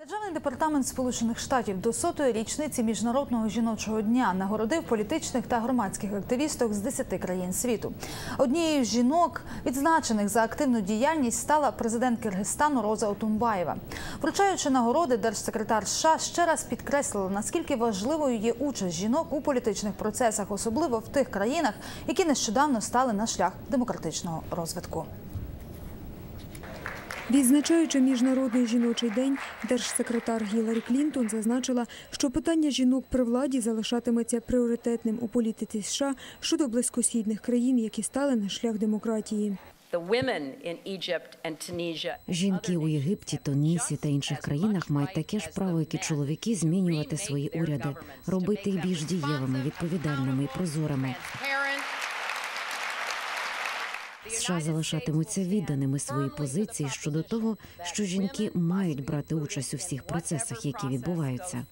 Державний департамент Сполучених Штатів до сотої річниці міжнародного жіночого дня нагородив політичних та громадських активісток з 10 країн світу. Однією з жінок, відзначених за активну діяльність, стала президент Киргизстану Роза Отунбаєва. Вручаючи нагороди, держсекретар США ще раз підкреслила, наскільки важливою є участь жінок у політичних процесах, особливо в тих країнах, які нещодавно стали на шлях демократичного розвитку. Відзначаючи міжнародний жіночий день, держсекретар Гіларі Клінтон зазначила, що питання жінок при владі залишатиметься пріоритетним у політиці США щодо близькосхідних країн, які стали на шлях демократії. Жінки у Єгипті, Тунісі та інших країнах мають таке ж право, як і чоловіки, змінювати свої уряди, робити їх більш дієвими, відповідальними і прозорими. США залишатимуться відданими своїй позиції щодо того, що жінки мають брати участь у всіх процесах, які відбуваються.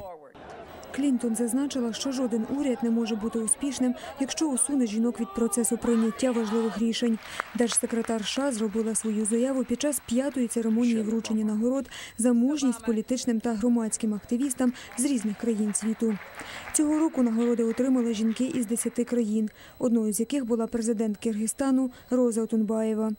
Клінтон зазначила, що жоден уряд не може бути успішним, якщо усуне жінок від процесу прийняття важливих рішень. Держсекретар США зробила свою заяву під час п'ятої церемонії вручення нагород за мужність політичним та громадським активістам з різних країн світу. Цього року нагороди отримали жінки із 10 країн, одною з яких була президент Киргизстану Роза Отунбаєва.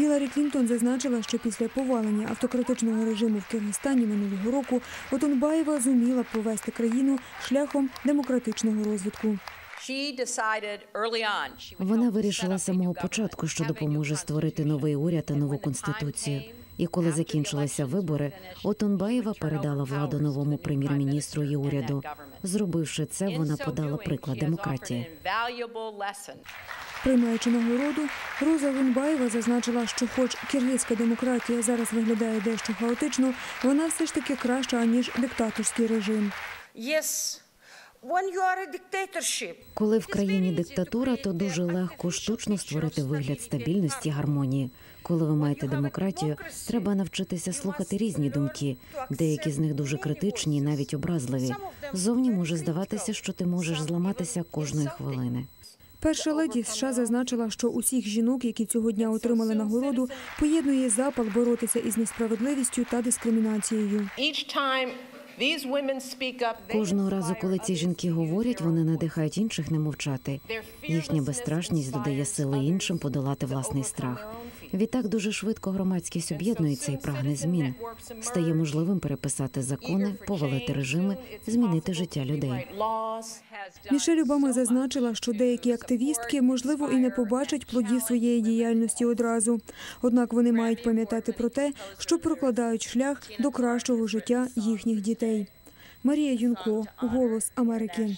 Гіларі Клінтон зазначила, що після повалення автократичного режиму в Киргизстані минулого року Отунбаєва зуміла повести країну шляхом демократичного розвитку. Вона вирішила з самого початку, що допоможе створити новий уряд та нову конституцію. І коли закінчилися вибори, Отунбаєва передала владу новому прем'єр-міністру і уряду. Зробивши це, вона подала приклад демократії. Приймаючи нагороду, Роза Гунбаєва зазначила, що, хоч киргизька демократія зараз виглядає дещо хаотично, вона все ж таки краща аніж диктаторський режим. Yes, when you are a dictatorship, Коли в країні диктатура, то дуже легко штучно створити вигляд стабільності, і гармонії. Коли ви маєте демократію, треба навчитися слухати різні думки. Деякі з них дуже критичні, навіть образливі. Зовні може здаватися, що ти можеш зламатися кожної хвилини. Перша леді США зазначила, що усіх жінок, які цього дня отримали нагороду, поєднує запал боротися із несправедливістю та дискримінацією. Кожного разу, коли ці жінки говорять, вони надихають інших не мовчати. Їхня безстрашність додає сили іншим подолати власний страх. Відтак дуже швидко громадськість об'єднується і прагне змін. Стає можливим переписати закони, повалити режими, змінити життя людей. Мішель Обама зазначила, що деякі активістки, можливо, і не побачать плодів своєї діяльності одразу. Однак вони мають пам'ятати про те, що прокладають шлях до кращого життя їхніх дітей. Марія Юнко, Голос Америки.